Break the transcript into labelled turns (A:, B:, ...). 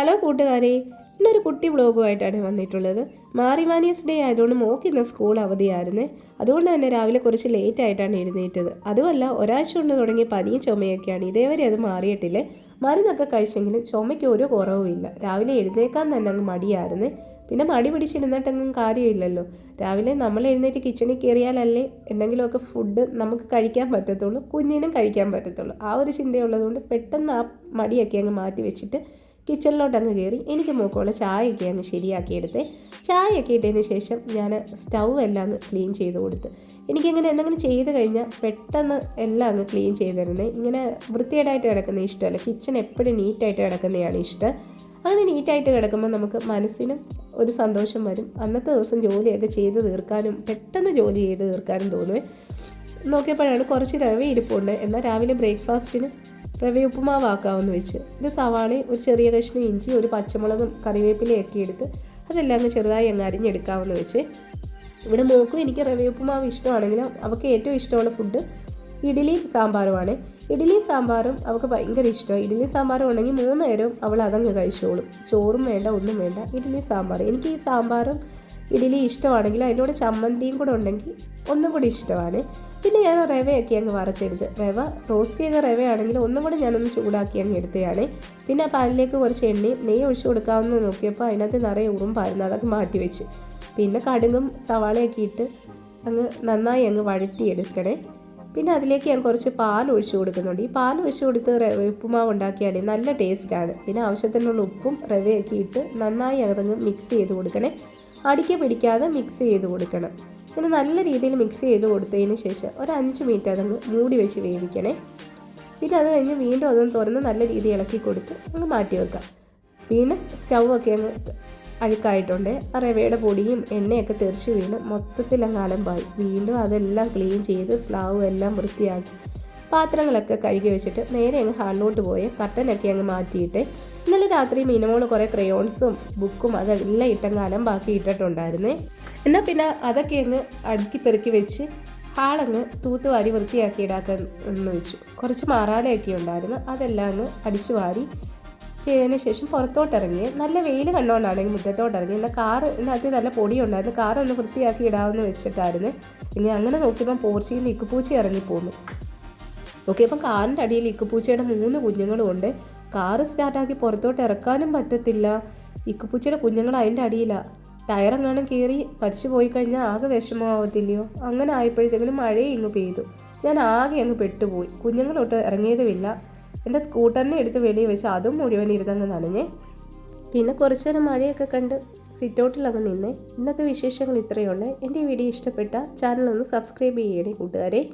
A: Hello കൂട്ടുകാരെ ഇന്നൊരു കുട്ടി വ്ളോഗുമായിട്ടാണ് വന്നിട്ടുള്ളത്. മാറിമാനിയസ് ഡേ ആയതുകൊണ്ട് മോക്ക് ഇന്ന് സ്കൂൾ അവധിയായിരുന്നു. അതുകൊണ്ട് തന്നെ രാവിലെ കുറച്ച് ലേറ്റ് ആയിട്ടാണ് എഴുന്നേറ്റത്. അതുമല്ല ഒരാഴ്ച കൊണ്ട് തുടങ്ങിയ പനിയും ചുമയൊക്കെയാണ്. ഇതേവരെ അത് മാറിയിട്ടില്ലേ? മരുന്നൊക്കെ കഴിച്ചെങ്കിലും ചുമയ്ക്ക് ഒരു കുറവുമില്ല രാവിലെ എഴുന്നേക്കാൻ തന്നെ അങ്ങ് മടിയായിരുന്നു. പിന്നെ മടി പിടിച്ചിരുന്നിട്ടെങ്കിലും കാര്യമില്ലല്ലോ. രാവിലെ നമ്മൾ എഴുന്നേറ്റ് കിച്ചണിൽ കയറിയാലല്ലേ എന്തെങ്കിലുമൊക്കെ ഫുഡ് നമുക്ക് കഴിക്കാൻ പറ്റത്തുള്ളൂ കുഞ്ഞിനും കഴിക്കാൻ പറ്റത്തുള്ളൂ. ആ ഒരു ചിന്തയുള്ളതുകൊണ്ട് പെട്ടെന്ന് ആ മടിയൊക്കെ അങ്ങ് മാറ്റി വെച്ചിട്ട് കിച്ചണിലോട്ട് അങ്ങ് കയറി എനിക്ക് മൂക്കമുള്ള ചായയൊക്കെ അങ്ങ് ശരിയാക്കിയെടുത്ത്. ചായയൊക്കെ ഇട്ടതിന് ശേഷം ഞാൻ സ്റ്റൗ എല്ലാം അങ്ങ് ക്ലീൻ ചെയ്ത് കൊടുത്ത്. എനിക്കിങ്ങനെ എന്തെങ്കിലും ചെയ്ത് കഴിഞ്ഞാൽ പെട്ടെന്ന് എല്ലാം അങ്ങ് ക്ലീൻ ചെയ്ത് തരുന്നത് ഇങ്ങനെ വൃത്തികേടായിട്ട് കിടക്കുന്ന ഇഷ്ടമല്ല. കിച്ചൺ എപ്പോഴും നീറ്റായിട്ട് കിടക്കുന്നതാണ് ഇഷ്ടം. അങ്ങനെ നീറ്റായിട്ട് കിടക്കുമ്പോൾ നമുക്ക് മനസ്സിനും ഒരു സന്തോഷം വരും. അന്നത്തെ ദിവസം ജോലിയൊക്കെ ചെയ്ത് തീർക്കാനും പെട്ടെന്ന് ജോലി ചെയ്ത് തീർക്കാനും തോന്നുവേ. നോക്കിയപ്പോഴാണ് കുറച്ച് രവ ഇരിപ്പുണ്ട്. എന്നാൽ രാവിലെ ബ്രേക്ക്ഫാസ്റ്റിന് റവ ഉപ്പുമാവാക്കാമെന്ന് വെച്ച്. ഒരു സവാളയും ഒരു ചെറിയ കഷ്ണം ഇഞ്ചി ഒരു പച്ചമുളകും കറിവേപ്പിലയൊക്കെ എടുത്ത് അതെല്ലാം ചെറുതായി അങ്ങ് അരിഞ്ഞെടുക്കാമെന്ന് വെച്ച്. ഇവിടെ മോക്കും എനിക്ക് റവ ഉപ്പുമാവ് ഇഷ്ടമാണെങ്കിലും അവൾക്ക് ഏറ്റവും ഇഷ്ടമുള്ള ഫുഡ് ഇഡ്ഡലിയും സാമ്പാറുമാണ്. ഇഡ്ഡലിയും സാമ്പാറും അവൾക്ക് ഭയങ്കര ഇഷ്ടമാണ് ഇഡ്ഡലി സാമ്പാറും ഉണ്ടെങ്കിൽ മൂന്ന് നേരവും അവൾ അതങ്ങ് കഴിച്ചോളും. ചോറും വേണ്ട ഒന്നും വേണ്ട. ഇഡ്ഡലി സാമ്പാർ എനിക്ക് ഈ സാമ്പാറും ഇഡ്ഡലി ഇഷ്ടമാണെങ്കിൽ അതിന്റെ ചമ്മന്തിയും കൂടെ ഉണ്ടെങ്കിൽ ഒന്നും കൂടി ഇഷ്ടമാണ്. പിന്നെ ഞാൻ റവയൊക്കെ അങ്ങ് വറുത്തെടുത്ത് റവ റോസ്റ്റ് ചെയ്ത റവയാണെങ്കിൽ ഒന്നും കൂടി ഞാനൊന്ന് ചൂടാക്കി അങ്ങ് എടുത്തതാണ്. പിന്നെ ആ കുറച്ച് എണ്ണയും നെയ്യ് ഒഴിച്ചു കൊടുക്കാമെന്ന് നോക്കിയപ്പോൾ അതിനകത്ത് നിറയെ ഉറുമ്പായിരുന്നു. അതൊക്കെ മാറ്റി വെച്ച്. പിന്നെ കടുകും സവാളയൊക്കെ ഇട്ട് അങ്ങ് നന്നായി അങ്ങ് വഴറ്റിയെടുക്കണേ. പിന്നെ അതിലേക്ക് ഞാൻ കുറച്ച് പാൽ ഒഴിച്ചു കൊടുക്കുന്നുണ്ട്. ഈ പാൽ ഒഴിച്ചു കൊടുത്ത് ഉപ്പുമാവ് ഉണ്ടാക്കിയാൽ നല്ല ടേസ്റ്റാണ്. പിന്നെ ആവശ്യത്തിനുള്ള ഉപ്പും റവയൊക്കെ ഇട്ട് നന്നായി അതങ്ങ് മിക്സ് ചെയ്ത് കൊടുക്കണേ. അടിക്ക് പിടിക്കാതെ മിക്സ് ചെയ്ത് കൊടുക്കണം. ഇങ്ങനെ നല്ല രീതിയിൽ മിക്സ് ചെയ്ത് കൊടുത്തതിന് ശേഷം ഒരു അഞ്ച് മിനിറ്റ് അതങ്ങ് മൂടി വെച്ച് വേവിക്കണേ. പിന്നെ അത് കഴിഞ്ഞ് വീണ്ടും അതൊന്ന് തുറന്ന് നല്ല രീതിയിൽ ഇളക്കി കൊടുത്ത് അങ്ങ് മാറ്റി വെക്കാം. പിന്നെ സ്റ്റൗ ഒക്കെ അങ്ങ് അഴുക്കായിട്ടുണ്ട്. ആ റവയുടെ പൊടിയും എണ്ണയൊക്കെ തെറിച്ച് വീണ് മൊത്തത്തിൽ അങ്ങ് അലമ്പായി വീണ്ടും അതെല്ലാം ക്ലീൻ ചെയ്ത് സ്ലാവും എല്ലാം വൃത്തിയാക്കി. പാത്രങ്ങളൊക്കെ കഴുകി വെച്ചിട്ട് നേരെ അങ്ങ് ഹാളിലോട്ട് പോയി. കർട്ടനൊക്കെ അങ്ങ് മാറ്റിയിട്ട് ഇന്നലെ രാത്രി മിനിമോൾ കുറേ ക്രയോൺസും ബുക്കും അതെല്ലാം ഇട്ടങ്ങ് അലമ്പാക്കി ഇട്ടിട്ടുണ്ടായിരുന്നേ. എന്നാൽ പിന്നെ അതൊക്കെ അങ്ങ് അടുക്കി പെറുക്കി വെച്ച് ഹാളങ്ങ് തൂത്തുവാരി വൃത്തിയാക്കി ഇടാക്കാൻ എന്ന് വെച്ചു. കുറച്ച് മാറാലയൊക്കെ ഉണ്ടായിരുന്നു. അതെല്ലാം അങ്ങ് അടിച്ചു വാരി ചെയ്തതിന് ശേഷം പുറത്തോട്ടിറങ്ങി. നല്ല വെയിൽ കണ്ടുകൊണ്ടാണെങ്കിൽ മുറ്റത്തോട്ടിറങ്ങി. എന്നാൽ കാർ ഇതിനകത്ത് നല്ല പൊടിയുണ്ടായിരുന്നു. കാർ ഒന്ന് വൃത്തിയാക്കി ഇടാമെന്ന് വെച്ചിട്ടായിരുന്നു. ഇനി അങ്ങനെ നോക്കിയപ്പം പോർച്ചിയിൽ നിന്ന് ഇക്കുപൂച്ചി ഇറങ്ങിപ്പോന്നു അപ്പം കാറിന്റെ അടിയിൽ ഇക്കുപൂച്ചയുടെ മൂന്ന് കുഞ്ഞുങ്ങളും ഉണ്ട് കാറ് സ്റ്റാർട്ടാക്കി പുറത്തോട്ട് ഇറക്കാനും പറ്റത്തില്ല. ഇക്കുപൂച്ചയുടെ കുഞ്ഞുങ്ങൾ അതിന്റെ അടിയിലാണ് ടയറെങ്ങാനും കയറി മരിച്ചു പോയി കഴിഞ്ഞാൽ ആകെ വിഷമമാവത്തില്ലയോ? അങ്ങനെ ആയപ്പോഴത്തേക്കിനും മഴയും ഇങ്ങ് പെയ്തു. ഞാൻ ആകെ അങ്ങ് പെട്ടുപോയി. കുഞ്ഞുങ്ങളൊട്ട് ഇറങ്ങിയതുമില്ല. എന്റെ സ്കൂട്ടറിനെ എടുത്ത് വെളിയിൽ വെച്ച് അതും മുഴുവൻ ഇരുന്നങ്ങ് നനഞ്ഞേ. പിന്നെ കുറച്ചു നേരം മഴയൊക്കെ കണ്ട് സിറ്റൗട്ടിലങ്ങ് നിന്നേ. ഇന്നത്തെ വിശേഷങ്ങൾ ഇത്രയേ ഉള്ളൂ. എന്റെ വീഡിയോ ഇഷ്ടപ്പെട്ട ചാനൽ ഒന്ന് സബ്സ്ക്രൈബ് ചെയ്യണേ കൂട്ടുകാരെ.